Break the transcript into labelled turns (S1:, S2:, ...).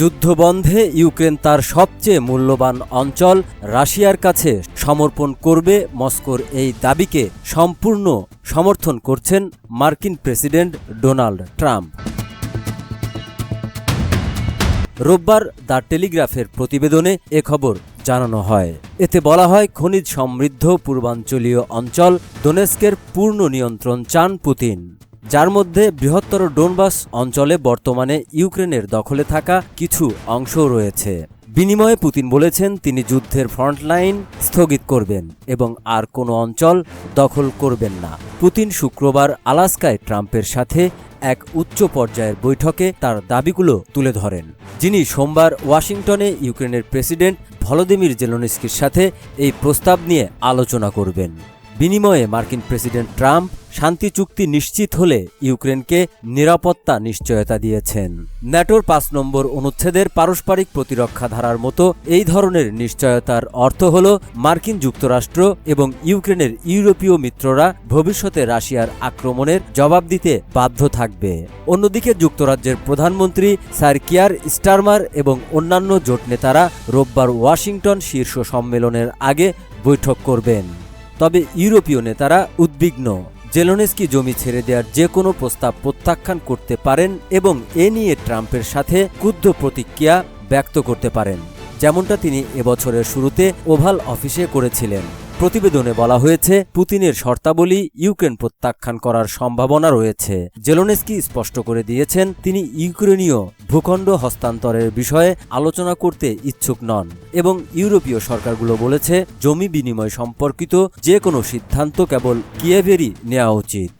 S1: যুদ্ধবন্ধে Ukraine তার সবচেয়ে মূল্যবান অঞ্চল রাশিয়ার কাছে সমর্পণ করবে মস্কোর এই দাবিকে সম্পূর্ণ সমর্থন করছেন মার্কিন প্রেসিডেন্ট ডোনাল্ড ট্রাম্প। রোববার দ্য টেলিগ্রাফের প্রতিবেদনে এ খবর জানানো হয়। এতে বলা হয়, খনিজ সমৃদ্ধ পূর্বাঞ্চলীয় অঞ্চল দোনেস্কের পূর্ণ নিয়ন্ত্রণ চান পুতিন। যার মধ্যে বৃহত্তর ডোনবাস অঞ্চলে বর্তমানে ইউক্রেনের দখলে থাকা কিছু অংশও রয়েছে। বিনিময়ে পুতিন বলেছেন তিনি যুদ্ধের ফ্রন্টলাইন স্থগিত করবেন এবং আর কোনো অঞ্চল দখল করবেন না। পুতিন শুক্রবার আলাস্কায় ট্রাম্পের সাথে এক উচ্চ পর্যায়ের বৈঠকে তার দাবিগুলো তুলে ধরেন। যিনি সোমবার ওয়াশিংটনে ইউক্রেনের প্রেসিডেন্ট ভলোদিমির জেলোনিস্কির সাথে এই প্রস্তাব নিয়ে আলোচনা করবেন। বিনিময়ে মার্কিন প্রেসিডেন্ট ট্রাম্প শান্তি চুক্তি নিশ্চিত হলে ইউক্রেনকে নিরাপত্তা নিশ্চয়তা দিয়েছেন। ন্যাটোর পাঁচ নম্বর অনুচ্ছেদের পারস্পরিক প্রতিরক্ষা ধারার মতো এই ধরনের নিশ্চয়তার অর্থ হল মার্কিন যুক্তরাষ্ট্র এবং ইউক্রেনের ইউরোপীয় মিত্ররা ভবিষ্যতে রাশিয়ার আক্রমণের জবাব দিতে বাধ্য থাকবে। অন্যদিকে যুক্তরাজ্যের প্রধানমন্ত্রী স্যার কিয়ার স্টারমার এবং অন্যান্য জোট নেতারা রোববার ওয়াশিংটন শীর্ষ সম্মেলনের আগে বৈঠক করবেন। তবে ইউরোপীয় নেতারা উদ্বিগ্ন। জেলোনেস্কি জমি ছেড়ে দেওয়ার যে কোনো প্রস্তাব প্রত্যাখ্যান করতে পারেন এবং এ নিয়ে ট্রাম্পের সাথে ক্ষুব্ধ প্রতিক্রিয়া ব্যক্ত করতে পারেন, যেমনটা তিনি এবছরের শুরুতে ওভাল অফিসে করেছিলেন। প্রতিবেদনে বলা হয়েছে, পুতিনের শর্তাবলী ইউক্রেন প্রত্যাখ্যান করার সম্ভাবনা রয়েছে। জেলোনেস্কি স্পষ্ট করে দিয়েছেন, তিনি ইউক্রেনীয় ভূখণ্ড হস্তান্তরের বিষয়ে আলোচনা করতে ইচ্ছুক নন এবং ইউরোপীয় সরকারগুলো বলেছে, জমি বিনিময় সম্পর্কিত যে কোনো সিদ্ধান্ত কেবল কিয়েভেরই নেওয়া উচিত।